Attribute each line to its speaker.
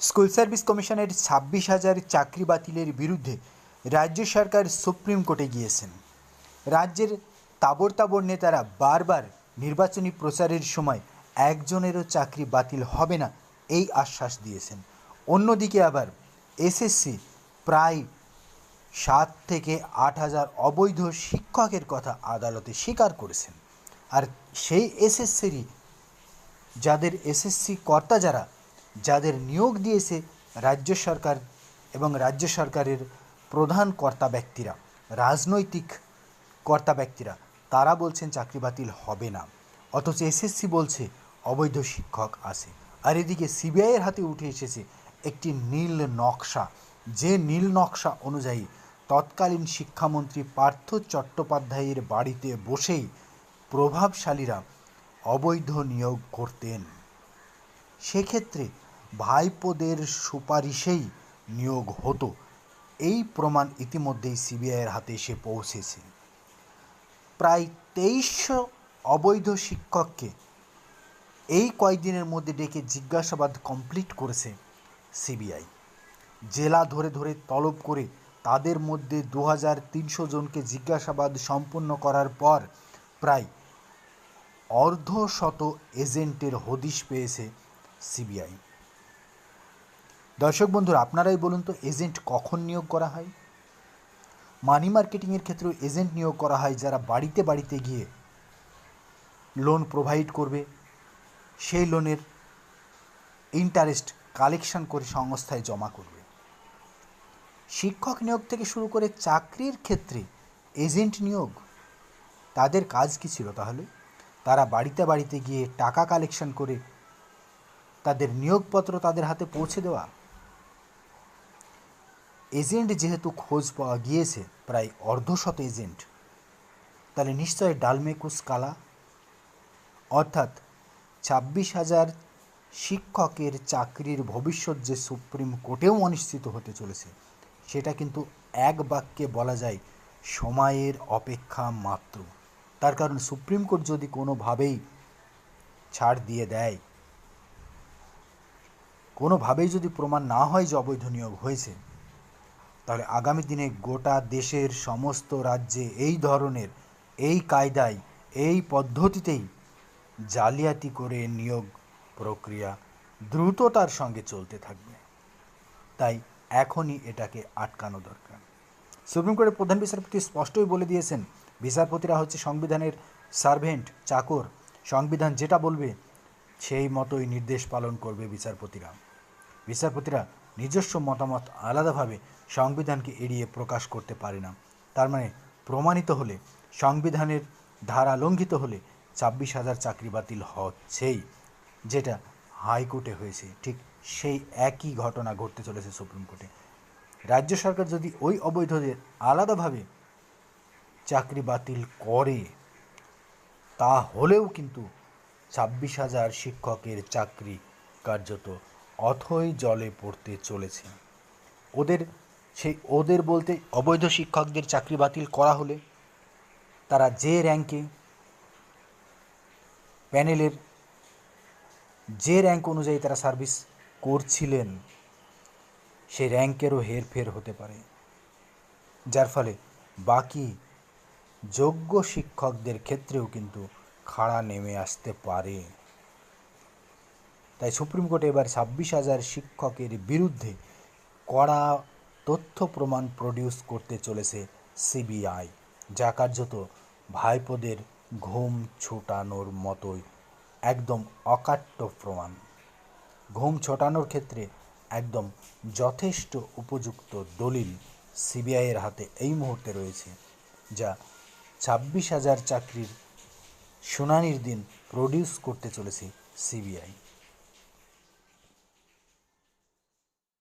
Speaker 1: School service কমিশনের ছাব্বিশ হাজার চাকরি বাতিলের বিরুদ্ধে রাজ্য সরকার সুপ্রিম কোর্টে গিয়েছেন। রাজ্যের তাবর তাবর নেতারা বারবার নির্বাচনী প্রচারের সময় একজনেরও চাকরি বাতিল হবে না এই আশ্বাস দিয়েছেন। অন্যদিকে আবার এসএসসি প্রায় সাত থেকে আট হাজার অবৈধ শিক্ষকের কথা আদালতে স্বীকার করেছেন। আর সেই এসএসসিরই যাদের এসএসসি কর্তা যারা যাদের নিয়োগ দিয়েছে রাজ্য সরকার এবং রাজ্য সরকারের প্রধান কর্তা ব্যক্তিরা, রাজনৈতিক কর্তা ব্যক্তিরা, তারা বলছেন চাকরি বাতিল হবে না। অথচ এসএসসি বলছে অবৈধ শিক্ষক আছে। আর এদিকে সিবিআইয়ের হাতে উঠে এসেছে একটি নীল নকশা। যে নীল নকশা অনুযায়ী তৎকালীন শিক্ষামন্ত্রী পার্থ চট্টোপাধ্যায়ের বাড়িতে বসেই প্রভাবশালীরা অবৈধ নিয়োগ করতেন। সেক্ষেত্রে ভাইপোদের সুপারিশেই নিয়োগ হতো। এই প্রমাণ ইতিমধ্যেই সিবিআইয়ের হাতে এসে পৌঁছেছে। প্রায় তেইশশো অবৈধ শিক্ষককে এই কয়েকদিনের মধ্যে ডেকে জিজ্ঞাসাবাদ কমপ্লিট করেছে সিবিআই। জেলা ধরে ধরে তলব করে তাদের মধ্যে দু হাজার তিনশো জনকে জিজ্ঞাসাবাদ সম্পন্ন করার পর প্রায় অর্ধশত এজেন্টের হদিশ পেয়েছে সিবিআই। দর্শক বন্ধুরা, আপনারাই বলুন তো এজেন্ট কখন নিয়োগ করা হয়? মানি মার্কেটিংয়ের ক্ষেত্রেও এজেন্ট নিয়োগ করা হয় যারা বাড়িতে বাড়িতে গিয়ে লোন প্রোভাইড করবে। সেই লোনের ইন্টারেস্ট কালেকশন করে সংস্থায় জমা করবে। শিক্ষক নিয়োগ থেকে শুরু করে চাকরির ক্ষেত্রে এজেন্ট নিয়োগ, তাদের কাজ কি ছিল তাহলে? তারা বাড়িতে বাড়িতে গিয়ে টাকা কালেকশন করে তাদের নিয়োগপত্র তাদের হাতে পৌঁছে দেওয়া এজেন্ট যেহেতু খোঁজ পাওয়া গিয়েছে, প্রায় অর্ধশত এজেন্ট, তাহলে নিশ্চয় ডালমেকুস কালা, অর্থাৎ ছাব্বিশ হাজার শিক্ষকের চাকরির ভবিষ্যৎ যে সুপ্রিম কোর্টেও অনিশ্চিত হতে চলেছে, সেটা কিন্তু এক বাক্যে বলা যায় সময়ের অপেক্ষা মাত্র। তার কারণ সুপ্রিম কোর্ট যদি কোনোভাবেই ছাড় দিয়ে দেয়, কোনোভাবেই যদি প্রমাণ না হয় যে অবৈধ নিয়োগ হয়েছে তাহলে আগামী দিনে গোটা দেশের সমস্ত রাজ্যে এই ধরনের, এই কায়দায়, এই পদ্ধতিতেই জালিয়াতি করে নিয়োগ প্রক্রিয়া দ্রুততার সঙ্গে চলতে থাকবে। তাই এখনই এটাকে আটকানো দরকার। সুপ্রিম কোর্টের প্রধান বিচারপতি স্পষ্টই বলে দিয়েছেন, বিচারপতিরা হচ্ছে সংবিধানের সার্ভেন্ট, চাকর। সংবিধান যেটা বলবে, সেই মতোই নির্দেশ পালন করবে বিচারপতিরা। বিচারপতিরা নিজস্ব মতামত আলাদাভাবে সংবিধানকে এড়িয়ে প্রকাশ করতে পারে না। তার মানে প্রমাণিত হলে, সংবিধানের ধারা লঙ্ঘিত হলে ছাব্বিশ হাজার চাকরি বাতিল হচ্ছেই, যেটা হাইকোর্টে হয়েছে। ঠিক সেই একই ঘটনা ঘটতে চলেছে সুপ্রিম কোর্টে। রাজ্য সরকার যদি ওই অবৈধদের আলাদাভাবে চাকরি বাতিল করে, তাহলেও কিন্তু ছাব্বিশ হাজার শিক্ষকের চাকরি কার্যত অথই জলে পড়তে চলেছে। ওদের, সেই ওদের বলতে অবৈধ শিক্ষকদের চাকরি বাতিল করা হলে তারা যে র্যাঙ্কে প্যানেলের যে র্যাঙ্ক অনুযায়ী তারা সার্ভিস করছিলেন, সেই র্যাঙ্কেরও হেরফের হতে পারে। যার ফলে বাকি যোগ্য শিক্ষকদের ক্ষেত্রেও কিন্তু খাড়া নেমে আসতে পারে। তাই সুপ্রিম কোর্টে এবার ছাব্বিশ হাজার শিক্ষকের বিরুদ্ধে কড়া তথ্য প্রমাণ প্রডিউস করতে চলেছে সিবিআই, যা কার্যত ভাইপোদের ঘুম ছোটানোর মতোই, একদম অকাট্য প্রমাণ। ঘুম ছোটানোর ক্ষেত্রে একদম যথেষ্ট উপযুক্ত দলিল সিবিআইয়ের হাতে এই মুহূর্তে রয়েছে, যা ছাব্বিশ হাজার চাকরির শুনানির দিন প্রডিউস করতে চলেছে সিবিআই।